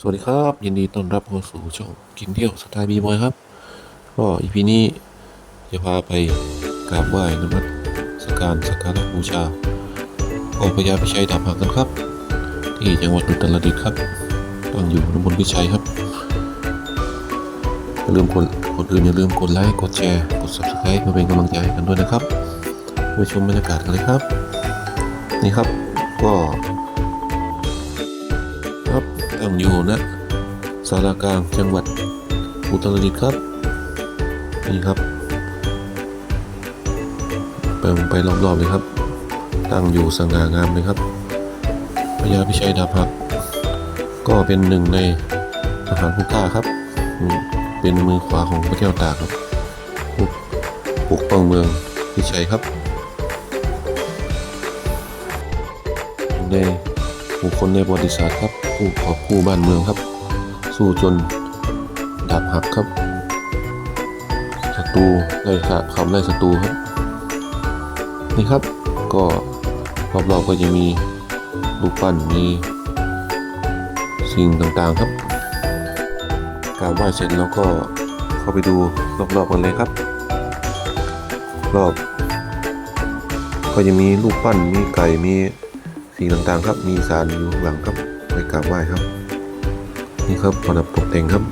สวัสดีครับ ยินดีต้อนรับเข้าสู่ช่องกินเที่ยวสไตล์บีบอยครับ ก็อีพีนี้จะพาไปกราบไหว้นมัสการสักการะบูชาองค์พญาพิชัยดาบหักกันครับ ที่จังหวัดอุตรดิตถ์ครับตั้งอยู่ตำบลพิชัยครับอย่าลืมกดกดอื่นอย่าลืมกดไลค์กดแชร์กด subscribe เพื่อเป็นกำลังใจกันด้วยนะครับไปชมบรรยากาศกันเลยครับ นี่ครับก็ ครับตั้งอยู่นะสารากลางจังหวัดอุตรดิตถ์ครับ นี่ครับ ไปไปรอบๆเลยครับ ตั้งอยู่สง่างามเลยครับพญาพิชัยดาบหักก็เป็นหนึ่งในทหารผู้กล้าครับ เป็นมือขวาของพระเจ้าตากครับปกป้องเมืองพิชัยครับใน บุคคลในประวัติศาสตร์ครับ ผู้ขอบคู่บ้านเมืองครับ สู้จนดาบหักครับศัตรูไล่ฆ่าคำไล่ศัตรูครับ นี่ครับก็รอบๆก็จะมีรูปปั้นมีสิ่งต่างๆครับการไหว้เสร็จแล้วก็เข้าไปดูรอบๆกันเลยครับ รอบ ก็จะมีรูปปั้นมีไก่มี สิ่งต่างๆครับมีสารอยู่ข้างหลังครับไปกราบไหว้ครับ นี่ครับประดับตกแต่งครับ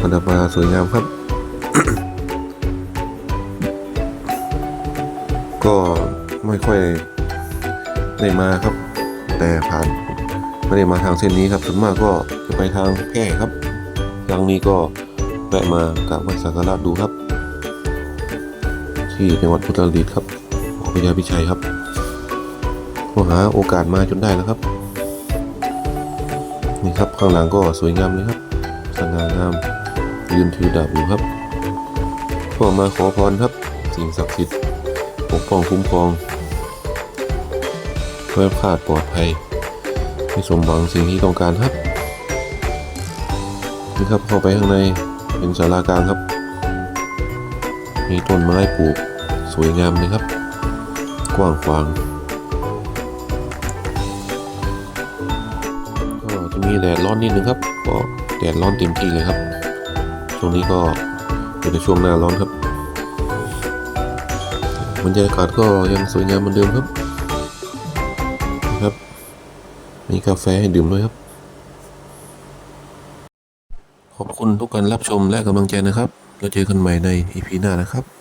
ประดับมาสวยงามครับ ก็ไม่ค่อยได้มาครับ แต่ผ่านไม่ได้มาทางเส้นนี้ครับส่วนมากก็จะไปทางแพร่ครับครั้งนี้ก็แวะมากราบไหว้สักการะดูครับ ที่จังหวัดอุตรดิตถ์ครับของพญาพิชัยครับก็หาโอกาสมาจนได้แล้วครับ นี่ครับข้างหลังก็สวยงามเลยครับสง่างามยืนถือดาบอยู่ครับก็มาขอพรครับ สิ่งศักดิ์สิทธิ์ปกป้องคุ้มครองเพื่อพลาดปลอดภัยให้สมหวังสิ่งที่ต้องการครับนี่ครับเข้าไปข้างในเป็นศาลากลางครับ มีต้นไม้ปลูกสวยงามเลยครับ กว้างขวางก็จะมีแดดร้อนนิดนึงครับ ก็แดดร้อนเต็มที่เลยครับ ช่วงนี้ก็อยู่ในช่วงหน้าร้อนครับบรรยากาศก็ยังสวยงามเหมือนเดิมครับนะครับ มีกาแฟให้ดื่มด้วยครับ ขอบคุณทุกการรับชมและกำลังใจนะครับ แล้วเจอกันใหม่ใน EP หน้านะครับ